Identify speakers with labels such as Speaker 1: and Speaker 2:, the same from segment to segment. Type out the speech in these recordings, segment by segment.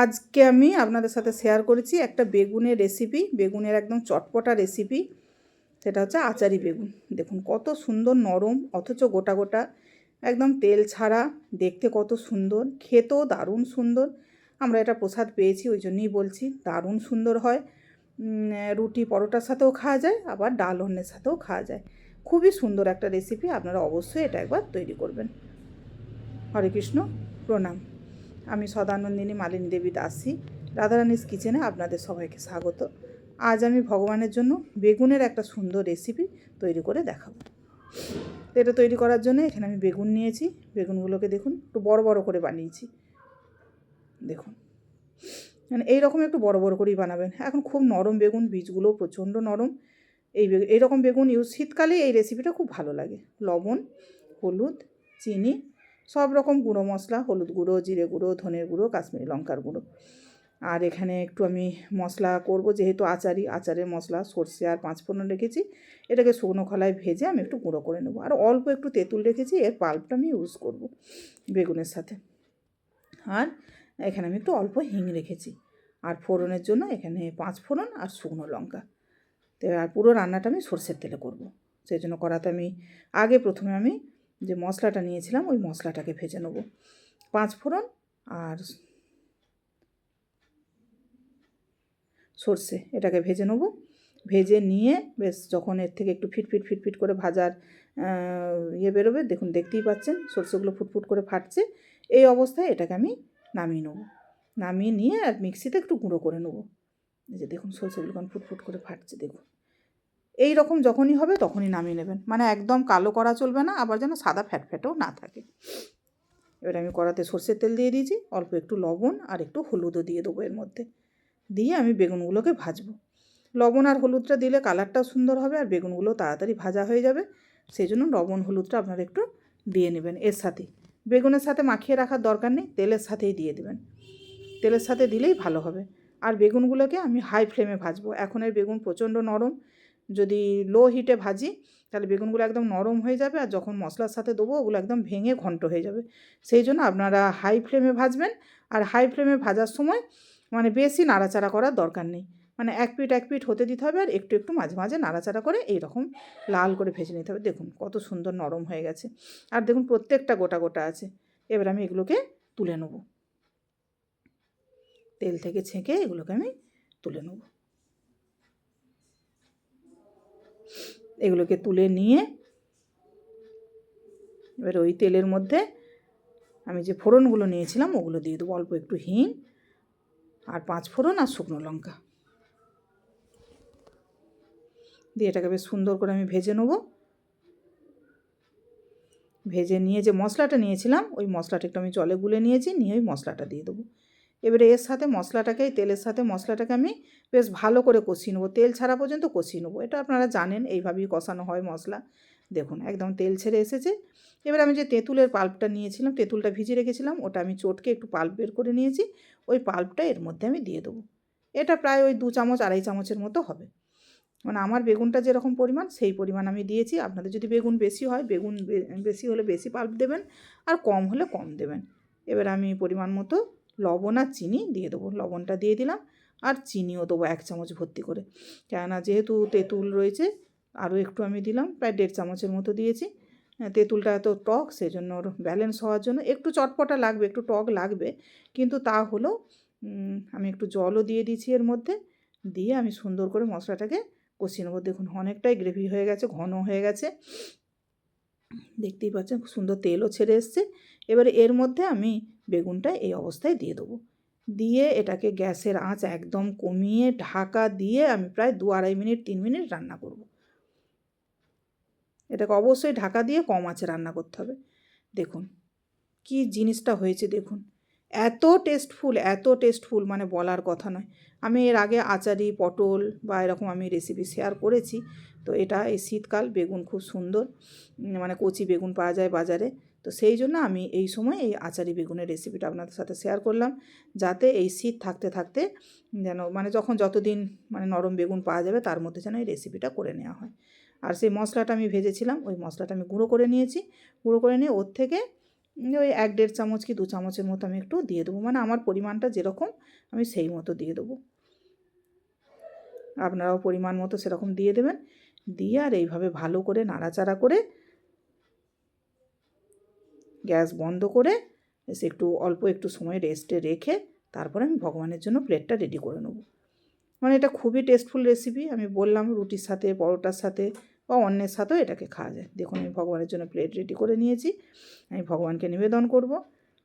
Speaker 1: আজকে আমি আপনাদের সাথে শেয়ার করেছি একটা বেগুনের রেসিপি বেগুনের একদম চটপটা রেসিপি সেটা হচ্ছে আচারি বেগুন। দেখুন কত সুন্দর নরম, অথচ গোটা গোটা, একদম তেল ছাড়া, দেখতে কত সুন্দর, খেতেও দারুণ সুন্দর। আমরা এটা প্রসাদ পেয়েছি, ওই জন্যই বলছি, দারুণ সুন্দর হয়। রুটি পরোটার সাথেও খাওয়া যায়, আবার ডাল অন্যের সাথেও খাওয়া যায়। খুবই সুন্দর একটা রেসিপি আপনারা অবশ্যই এটা একবার তৈরি করবেন। হরে কৃষ্ণ, প্রণাম। আমি সদানন্দিনী মালিনী দেবী দাসী, রাধারানীস কিচেনে আপনাদের সবাইকে স্বাগত। আজ আমি ভগবানের জন্য বেগুনের একটা সুন্দর রেসিপি তৈরি করে দেখাবো। তো এটা তৈরি করার জন্য এখানে আমি বেগুন নিয়েছি। বেগুনগুলোকে দেখুন, একটু বড় বড় করে বানিয়েছি। দেখুন মানে এইরকম একটু বড় বড় করেই বানাবেন। এখন খুব নরম বেগুন, বীজগুলো প্রচণ্ড নরম। এই এইরকম বেগুন ইউজ শীতকালে এই রেসিপিটা খুব ভালো লাগে। লবণ, হলুদ, চিনি সব রকম গুঁড়ো মশলা, হলুদ গুঁড়ো, জিরে গুঁড়ো, ধনের গুঁড়ো, কাশ্মীরি লঙ্কার গুঁড়ো। আর এখানে একটু আমি মশলা করব, যেহেতু আচারি আচারের মশলা, সর্ষে আর পাঁচ ফোড়ন রেখেছি। এটাকে শুকনো খলায় ভেজে আমি একটু গুঁড়ো করে নেব। আর অল্প একটু তেঁতুল রেখেছি, এর পাল্পটা আমি ইউজ করব বেগুনের সাথে। আর এখানে আমি একটু অল্প হিং রেখেছি। আর ফোড়নের জন্য এখানে পাঁচ ফোড়ন আর শুকনো লঙ্কা। তো আর পুরো রান্নাটা আমি সর্ষের তেলে করব। সেই জন্য করাতে আমি, আগে প্রথমে আমি যে মশলাটা নিয়েছিলাম, ওই মশলাটাকে ভেজে নেব। পাঁচ ফোড়ন আর সর্ষে এটাকে ভেজে নেব। ভেজে নিয়ে বেশ যখন এর থেকে একটু ফিটফিট ফিটফিট করে ভাজার ইয়ে বেরোবে, দেখুন, দেখতেই পাচ্ছেন, সর্ষেগুলো ফুটফুট করে ফাটছে। এই অবস্থায় এটাকে আমি নামিয়ে নেব। নামিয়ে নিয়ে আর মিক্সিতে একটু গুঁড়ো করে নেব। যে দেখুন, সর্ষেগুলো ফুটফুট করে ফাটছে, দেখুন। এই রকম যখনই হবে তখনই নামিয়ে নেবেন। মানে একদম কালো করা চলবে না, আবার যেন সাদা ফ্যাট ফ্যাটও না থাকে। এবার আমি কড়াতে সর্ষের তেল দিয়ে দিয়েছি, অল্প একটু লবণ আর একটু হলুদও দিয়ে দেবো এর মধ্যে। দিয়ে আমি বেগুনগুলোকে ভাজবো। লবণ আর হলুদটা দিলে কালারটাও সুন্দর হবে আর বেগুনগুলো তাড়াতাড়ি ভাজা হয়ে যাবে। সেই জন্য লবণ হলুদটা আপনারা একটু দিয়ে নেবেন এর সাথে। বেগুনের সাথে মাখিয়ে রাখার দরকার নেই, তেলের সাথেই দিয়ে দেবেন। তেলের সাথে দিলেই ভালো হবে। আর বেগুনগুলোকে আমি হাই ফ্লেমে ভাজবো। এখন এখনের বেগুন প্রচণ্ড নরম। যদি লো হিটে ভাজি, তাহলে বেগুনগুলো একদম নরম হয়ে যাবে আর যখন মশলার সাথে দেবো ওগুলো একদম ভেঙে ঘন্ট হয়ে যাবে। সেই জন্য আপনারা হাই ফ্লেমে ভাজবেন আর হাই ফ্লেমে ভাজার সময় মানে বেশি নাড়াচাড়া করার দরকার নেই। মানে এক পিট এক পিট হতে দিতে হবে আর একটু একটু মাঝে মাঝে নাড়াচাড়া করে এই রকম লাল করে ভেজে নিতে হবে। দেখুন কত সুন্দর নরম হয়ে গেছে। আর দেখুন প্রত্যেকটা গোটা গোটা আছে। এবার আমি এগুলোকে তুলে নেব। তেল থেকে ছেঁকে এগুলোকে আমি তুলে নেব। এগুলোকে তুলে নিয়ে এবার ওই তেলের মধ্যে আমি যে ফোড়নগুলো নিয়েছিলাম ওগুলো দিয়ে দেবো। অল্প একটু হিং আর পাঁচ ফোড়ন আর শুকনো লঙ্কা। দিয়ে এটাকে বেশ সুন্দর করে আমি ভেজে নেব। ভেজে নিয়ে যে মশলাটা নিয়েছিলাম, ওই মশলাটা একটু আমি জলে গুলে নিয়েছি, নিয়ে ওই মশলাটা দিয়ে দেবো। এবারে এর সাথে মশলাটাকে, এই তেলের সাথে মশলাটাকে আমি বেশ ভালো করে কষিয়ে নেব। তেল ছাড়া পর্যন্ত কষিয়ে নেব। এটা আপনারা জানেন, এইভাবেই কষানো হয় মশলা। দেখুন, একদম তেল ছেড়ে এসেছে। এবার আমি যে তেঁতুলের পাল্পটা নিয়েছিলাম, তেঁতুলটা ভিজিয়ে রেখেছিলাম, ওটা আমি চটকে একটু পাল্প বের করে নিয়েছি। ওই পাল্পটা এর মধ্যে আমি দিয়ে দেবো। এটা প্রায় ওই দু চামচ, আড়াই চামচের মতো হবে। মানে আমার বেগুনটা যেরকম পরিমাণ, সেই পরিমাণ আমি দিয়েছি। আপনাদের যদি বেগুন বেশি হয়, বেগুন বেশি হলে বেশি পাল্প দেবেন, আর কম হলে কম দেবেন। এবার আমি পরিমাণ মতো লবণ আর চিনি দিয়ে দেবো। লবণটা দিয়ে দিলাম আর চিনিও দেবো এক চামচ ভর্তি করে। কেননা যেহেতু তেঁতুল রয়েছে আরও একটু আমি দিলাম প্রায় দেড় চামচের মতো দিয়েছি। হ্যাঁ, তেঁতুলটা এত টক সেই জন্য ওর ব্যালেন্স হওয়ার জন্য একটু চটপটা লাগবে একটু টক লাগবে। কিন্তু তা উম, আমি একটু জলও দিয়ে দিয়েছি এর মধ্যে। দিয়ে আমি সুন্দর করে মশলাটাকে কষিয়ে নেব। দেখুন অনেকটাই গ্রেভি হয়ে গেছে ঘন হয়ে গেছে। দেখতেই পাচ্ছেন সুন্দর তেলও ছেড়ে এসছে। এবারে এর মধ্যে আমি বেগুনটা এই অবস্থায় দিয়ে দেবো। দিয়ে এটাকে গ্যাসের আঁচ একদম কমিয়ে ঢাকা দিয়ে আমি প্রায় দু আড়াই মিনিট, তিন মিনিট রান্না করব। এটাকে অবশ্যই ঢাকা দিয়ে কম আঁচে রান্না করতে হবে। দেখুন, কি জিনিসটা হয়েছে দেখুন। এত টেস্টফুল এত টেস্টফুল মানে বলার কথা নয়। আমি এর আগে আচারি, পটল বা এরকম আমি রেসিপি শেয়ার করেছি। তো এটা এই শীতকাল বেগুন খুব সুন্দর। মানে কচি বেগুন পাওয়া যায় বাজারে। তো সেই জন্য আমি এই সময় এই আচারি বেগুনের রেসিপিটা আপনাদের সাথে শেয়ার করলাম, যাতে এই শীত থাকতে থাকতে যেন মানে যখন যতদিন মানে নরম বেগুন পাওয়া যাবে তার মধ্যে যেন এই রেসিপিটা করে নেওয়া হয়। আর সেই মশলাটা আমি ভেজেছিলাম, ওই মশলাটা আমি গুঁড়ো করে নিয়েছি, গুঁড়ো করে নিয়ে ওর থেকে ওই এক দেড় চামচ কি দু চামচের মতো আমি একটু দিয়ে দেবো মানে আমার পরিমাণটা যেরকম আমি সেই মতো দিয়ে দেবো। আপনারাও পরিমাণ মতো সেরকম দিয়ে দেবেন, দিয়ে আর এইভাবে ভালো করে নাড়াচাড়া করে গ্যাস বন্ধ করে এসে একটু অল্প একটু সময় রেস্টে রেখে তারপরে আমি ভগবানের জন্য প্লেটটা রেডি করে নেব। মানে এটা খুবই টেস্টফুল রেসিপি আমি বললাম রুটির সাথে, পরোটার সাথে বা অন্যের সাথেও এটাকে খাওয়া যায়। দেখুন, আমি ভগবানের জন্য প্লেট রেডি করে নিয়েছি, আমি ভগবানকে নিবেদন করব।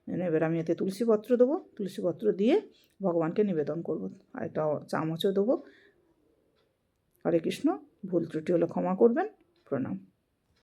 Speaker 1: এবার আমি এতে তুলসীপত্র দেবো, তুলসীপত্র দিয়ে ভগবানকে নিবেদন করব। আর একটা চামচও দেবো। হরে কৃষ্ণ, ভুল ত্রুটি হলে ক্ষমা করবেন, প্রণাম।